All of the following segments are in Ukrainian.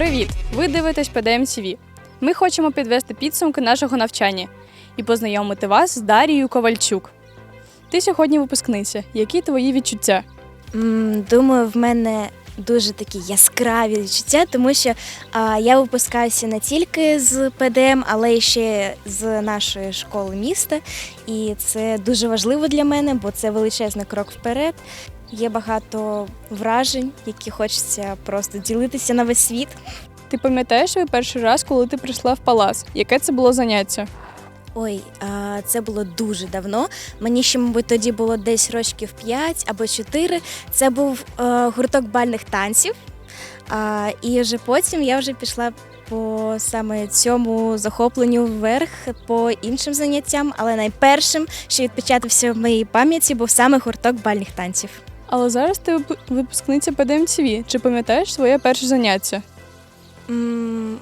Привіт! Ви дивитесь PDMCV. Ми хочемо підвести підсумки нашого навчання і познайомити вас з Дарією Ковальчук. Ти сьогодні випускниця. Які твої відчуття? Думаю, в мене дуже такі яскраві відчуття, тому що а, я випускаюся не тільки з ПДМ, але й ще з нашої школи міста. І це дуже важливо для мене, бо це величезний крок вперед. Є багато вражень, які хочеться просто ділитися на весь світ. Ти пам'ятаєш свій перший раз, коли ти прийшла в палац? Яке це було заняття? Ой, а, це було дуже давно. Мені ще, мабуть, тоді було десь років 5 або 4. Це був е, гурток бальних танців. І вже потім я вже пішла по саме цьому захопленню вверх по іншим заняттям, але найпершим, що відпечатався в моїй пам'яті, був саме гурток бальних танців. Але зараз ти випускниця ПДМ ТВ. Чи пам'ятаєш своє перше заняття?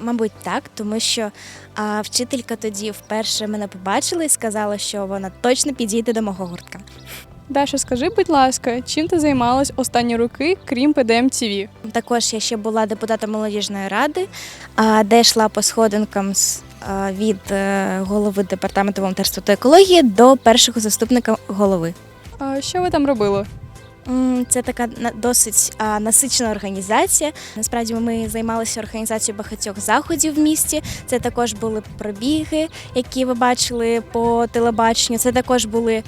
Мабуть, так, тому що а, вчителька тоді вперше мене побачила і сказала, що вона точно підійде до мого гуртка. Даша, скажи, будь ласка, чим ти займалась останні роки, крім ПДМ ТВ? Також я ще була депутатом молодіжної ради, а, де йшла по сходинкам з а, від е, голови департаменту волонтерства та екології до першого заступника голови. А що ви там робили? Це така досить насичена організація. Насправді ми займалися організацією багатьох заходів в місті. Це також були пробіги, які ви бачили по телебаченню. Це також були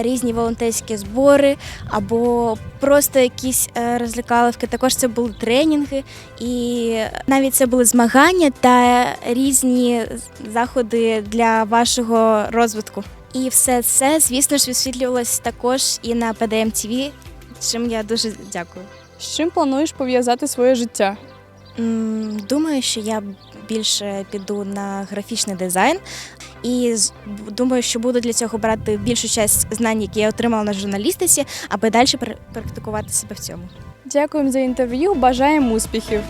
різні волонтерські збори або просто якісь е, розлікаловки. Також це були тренінги, і навіть це були змагання та різні заходи для вашого розвитку. І все це, звісно ж, висвітлювалось також і на ПДМ ТВ, чим я дуже дякую. З чим плануєш пов'язати своє життя? М, Думаю, що я більше піду на графічний дизайн, і з- думаю, що буду для цього брати більшу часть знань, які я отримала на журналістиці, аби далі пр- практикувати себе в цьому. Дякуємо за інтерв'ю. Бажаємо успіхів.